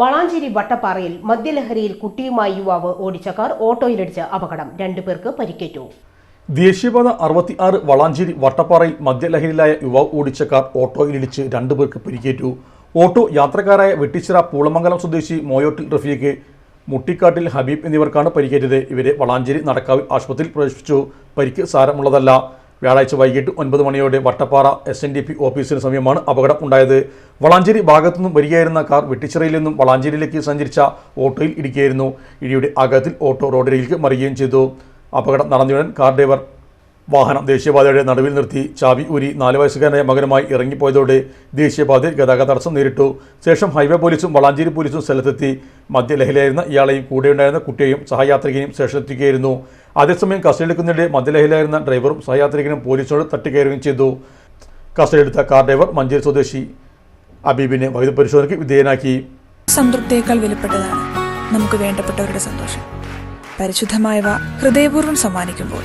വളാഞ്ചേരി വട്ടപ്പാറയിൽ മദ്യലഹരിയിൽ കുട്ടിയുമായി യുവാവ് ഓടിച്ച കാർ ഓട്ടോയിലിടിച്ച് അപകടം. രണ്ടുപേർക്ക് പരിക്കേറ്റു. ദേശീയപാത അറുപത്തി ആറ് വളാഞ്ചേരി വട്ടപ്പാറയിൽ മദ്യലഹരിയിലായ യുവാവ് ഓടിച്ച കാർ ഓട്ടോയിലിടിച്ച് രണ്ടുപേർക്ക് പരിക്കേറ്റു. ഓട്ടോ യാത്രക്കാരായ വെട്ടിച്ചിറ പൂളമംഗലം സ്വദേശി മോയോട്ടിൽ റഫീഖ് മുട്ടിക്കാട്ടിൽ ഹബീബ് എന്നിവർക്കാണ് പരിക്കേറ്റത്. ഇവരെ വളാഞ്ചേരി നടക്കാവ് ആശുപത്രിയിൽ പ്രവേശിപ്പിച്ചു. പരിക്ക് സാരമുള്ളതല്ല. വ്യാഴാഴ്ച വൈകിട്ട് ഒൻപത് മണിയോടെ Vattappara S N D P ഓഫീസിന് സമീപമാണ് അപകടം ഉണ്ടായത്. വളാഞ്ചേരി ഭാഗത്തുനിന്നും വരികയായിരുന്ന കാർ വെട്ടിച്ചിറയിൽ നിന്നും വളാഞ്ചേരിയിലേക്ക് സഞ്ചരിച്ച ഓട്ടോയിൽ ഇടിക്കുകയായിരുന്നു. ഇടിയുടെ ആഘാതത്തിൽ ഓട്ടോ റോഡിലേക്ക് മറിയുകയും ചെയ്തു. അപകടം നടന്നയുടൻ കാർ ഡ്രൈവർ വാഹനം ദേശീയപാതയുടെ നടുവിൽ നിർത്തി ചാവി ഊരി നാല് വയസ്സുകാരനായ മകനുമായി ഇറങ്ങിപ്പോയതോടെ ദേശീയപാതയിൽ ഗതാഗത തടസ്സം നേരിട്ടു. ശേഷം ഹൈവേ പോലീസും വളാഞ്ചേരി പോലീസും സ്ഥലത്തെത്തി. മദ്യലഹലായിരുന്ന ഇയാളെയും കൂടെയുണ്ടായിരുന്ന കുട്ടിയെയും സഹയാത്രികനെയും സ്റ്റേഷനിലെത്തിക്കുകയായിരുന്നു. അതേസമയം കസ്റ്റഡിയെടുക്കുന്നതിനിടെ മദ്യലഹലായിരുന്ന ഡ്രൈവറും സഹയാത്രികനും പോലീസിനോട് തട്ടിക്കയറുകയും ചെയ്തു. കസ്റ്റഡിയെടുത്ത കാർ ഡ്രൈവർ മഞ്ചേരി സ്വദേശി അബീബിനെ വൈദ്യുത പരിശോധനയ്ക്ക് വിധേയനാക്കി. സംതൃപ്തിയേക്കാൾ വിലപ്പെട്ടതാണ് നമുക്ക് വേണ്ടപ്പെട്ടവരുടെ സന്തോഷം. പരിശുദ്ധമായവ ഹൃദയപൂർവം സമ്മാനിക്കുമ്പോൾ